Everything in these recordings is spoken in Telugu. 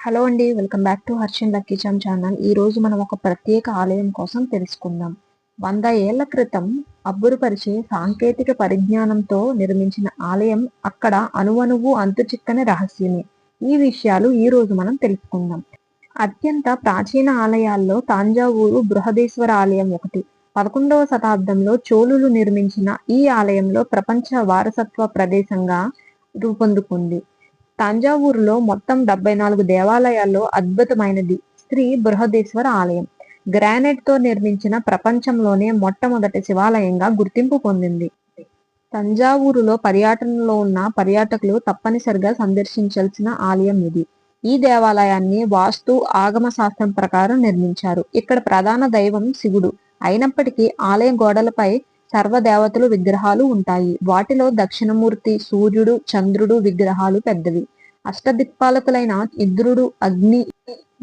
హలో అండి welcome back to Harshan lucky charm channel ఈ రోజు మనం ఒక ప్రత్యేక ఆలయం కోసం తెలుసుకుందాం. వంద ఏళ్ళ క్రితం అబ్బురుపరిచే సాంకేతిక పరిజ్ఞానంతో నిర్మించిన ఆలయం అక్కడ అణువణువు అంతుచిక్కని రహస్యమే. ఈ విషయాలు ఈ రోజు మనం తెలుసుకుందాం. అత్యంత ప్రాచీన ఆలయాల్లో తాంజావూరు బృహదేశ్వర ఆలయం ఒకటి. పదకొండవ శతాబ్దంలో చోళులు నిర్మించిన ఈ ఆలయంలో ప్రపంచ వారసత్వ ప్రదేశంగా రూపొందుకుంది. తంజావూరులో మొత్తం డెబ్బై నాలుగు దేవాలయాల్లో అద్భుతమైనది. శ్రీ బృహదేశ్వర ఆలయం. గ్రానైట్తో నిర్మించిన ప్రపంచంలోనే మొట్టమొదటి శివాలయంగా గుర్తింపు పొందింది. తంజావూరులో పర్యటనలో ఉన్న పర్యాటకులు తప్పనిసరిగా సందర్శించాల్సిన ఆలయం ఇది. ఈ దేవాలయాన్ని వాస్తు ఆగమ శాస్త్రం ప్రకారం నిర్మించారు. ఇక్కడ ప్రధాన దైవం శివుడు. అయినప్పటికీ ఆలయ గోడలపై సర్వదేవతలు విగ్రహాలు ఉంటాయి. వాటిలో దక్షిణమూర్తి సూర్యుడు చంద్రుడు విగ్రహాలు పెద్దవి. అష్టదిక్పాలకులైన ఇంద్రుడు అగ్ని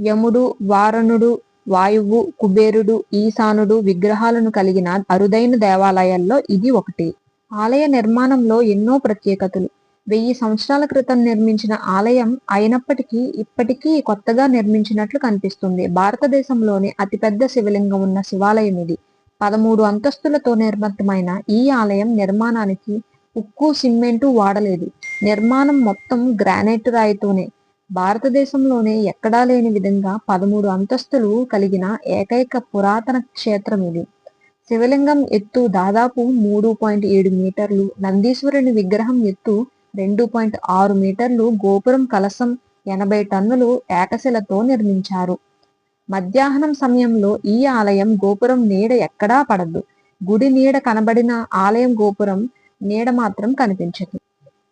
యముడు వారణుడు వాయువు కుబేరుడు ఈశానుడు విగ్రహాలను కలిగిన అరుదైన దేవాలయాల్లో ఇది ఒకటి. ఆలయ నిర్మాణంలో ఎన్నో ప్రత్యేకతలు. వెయ్యి సంవత్సరాల క్రితం నిర్మించిన ఆలయం అయినప్పటికీ ఇప్పటికీ కొత్తగా నిర్మించినట్లు కనిపిస్తుంది. భారతదేశంలోని అతిపెద్ద శివలింగం ఉన్న శివాలయం ఇది. పదమూడు అంతస్తులతో నిర్మితమైన ఈ ఆలయం నిర్మాణానికి ఉక్కు సిమెంటు వాడలేదు. నిర్మాణం మొత్తం గ్రానైట్ రాయితోనే. భారతదేశంలోనే ఎక్కడా లేని విధంగా పదమూడు అంతస్తులు కలిగిన ఏకైక పురాతన క్షేత్రం ఇది. శివలింగం ఎత్తు దాదాపు మూడు పాయింట్ ఏడు మీటర్లు నందీశ్వరుని విగ్రహం ఎత్తు రెండు పాయింట్ ఆరు మీటర్లు గోపురం కలసం ఎనభై టన్నులు ఏకశిలతో నిర్మించారు. మధ్యాహ్నం సమయంలో ఈ ఆలయం గోపురం నీడ ఎక్కడా పడదు. గుడి నీడ కనబడిన ఆలయం గోపురం నీడ మాత్రం కనిపించదు.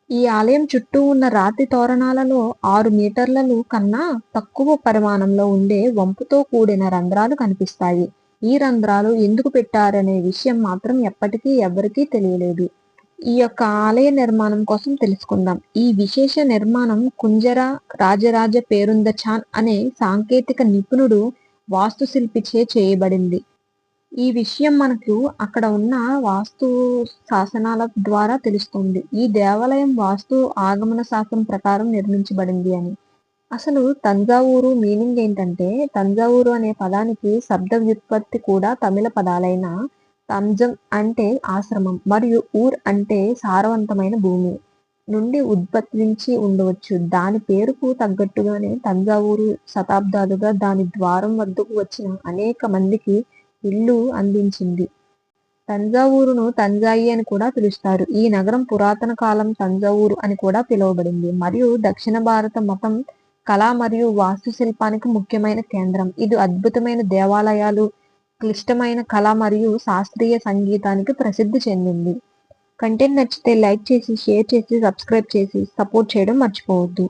ఈ ఆలయం చుట్టూ ఉన్న రాతి తోరణాలలో ఆరు మీటర్లలో కన్నా తక్కువ పరిమాణంలో ఉండే వంపుతో కూడిన రంధ్రాలు కనిపిస్తాయి. ఈ రంధ్రాలు ఎందుకు పెట్టారనే విషయం మాత్రం ఎప్పటికీ ఎవరికీ తెలియలేదు. ఈ యొక్క ఆలయ నిర్మాణం కోసం తెలుసుకుందాం. ఈ విశేష నిర్మాణం కుంజర రాజరాజ పేరుందచాన్ అనే సాంకేతిక నిపుణుడు వాస్తుశిల్పిచే చేయబడింది. ఈ విషయం మనకు అక్కడ ఉన్న వాస్తు శాసనాల ద్వారా తెలుస్తుంది. ఈ దేవాలయం వాస్తు ఆగమన శాస్త్రం ప్రకారం నిర్మించబడింది అని. అసలు తంజావూరు మీనింగ్ ఏంటంటే తంజావూరు అనే పదానికి శబ్ద వ్యుత్పత్తి కూడా తమిళ పదాలైన తంజం అంటే ఆశ్రమం మరియు ఊర్ అంటే సారవంతమైన భూమి నుండి ఉద్భవించి ఉండవచ్చు. దాని పేరుకు తగ్గట్టుగానే తంజావూరు శతాబ్దాలుగా దాని ద్వారం వద్దకు వచ్చిన అనేక మందికి ఇల్లు అందించింది. తంజావూరును తంజాయి అని కూడా పిలుస్తారు. ఈ నగరం పురాతన కాలం తంజావూరు అని కూడా పిలువబడింది. మరియు దక్షిణ భారత మతం కళ మరియు వాస్తుశిల్పానికి ముఖ్యమైన కేంద్రం. ఇది అద్భుతమైన దేవాలయాలు క్లిష్టమైన కళ మరియు శాస్త్రీయ సంగీతానికి ప్రసిద్ధి చెందింది. కంటెంట్ నచ్చితే లైక్ చేసి షేర్ చేసి సబ్స్క్రైబ్ చేసి సపోర్ట్ చేయడం మర్చిపోవద్దు.